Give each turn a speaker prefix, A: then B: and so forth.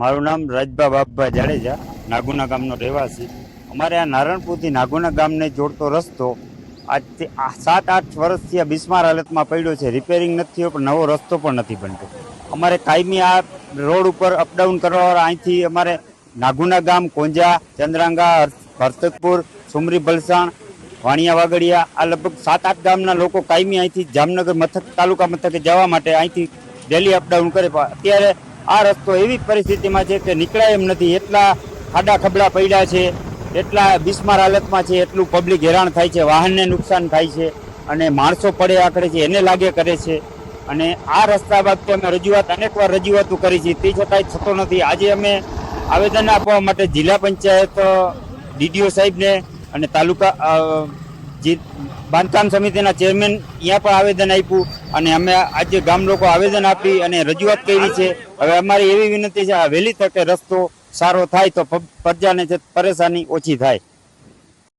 A: મારું નામ રાજભા બાપભા જાડેજા, નાગુના ગામનો રહેવાસી. અમારે આ નારણપુરથી નાગુના ગામને જોડતો રસ્તો આજથી સાત, આઠ વર્ષથી આ બિસ્માર હાલતમાં પડ્યો છે. રિપેરિંગ નથી થયો, પણ નવો રસ્તો પણ નથી બનતો. અમારે કાયમી આ રોડ ઉપર અપડાઉન કરવાવાળા અહીંથી અમારે નાગુના ગામ, કોંજા, ચંદ્રાંગા હર્તકપુર સુમરી, ભલસાણ, વાણિયા, વાગડિયા, આ લગભગ સાત, આઠ ગામના લોકો કાયમી અહીંથી જામનગર મથક, તાલુકા મથકે જવા માટે અહીંથી ડેલી અપડાઉન કરે. અત્યારે આ રસ્તો એવી પરિસ્થિતિમાં છે કે નીકળાય એમ નથી. એટલા ખાડા ખબડા પડ્યા છે, એટલા બિસ્માર હાલતમાં છે, એટલું પબ્લિક હેરાન થાય છે, વાહનને નુકસાન થાય છે અને માણસો પડે આકડે છે, એને લાગે કરે છે. અને આ રસ્તા બાબતે અમે રજૂઆત અનેકવાર રજૂઆતો કરી છે. તે છતાંય થતો નથી. આજે અમે આવેદન આપવા માટે જિલ્લા પંચાયત, ડીડીઓ સાહેબને અને તાલુકા જે બાંધકામ સમિતિના ચેરમેન અહીંયા પણ આવેદન આપ્યું અને અમે આજે ગામ લોકો આવેદન આપી અને રજૂઆત કરી છે. હવે અમારી એવી વિનંતી છે, આ વહેલી તકે રસ્તો સારો થાય તો પ્રજાને પરેશાની ઓછી થાય.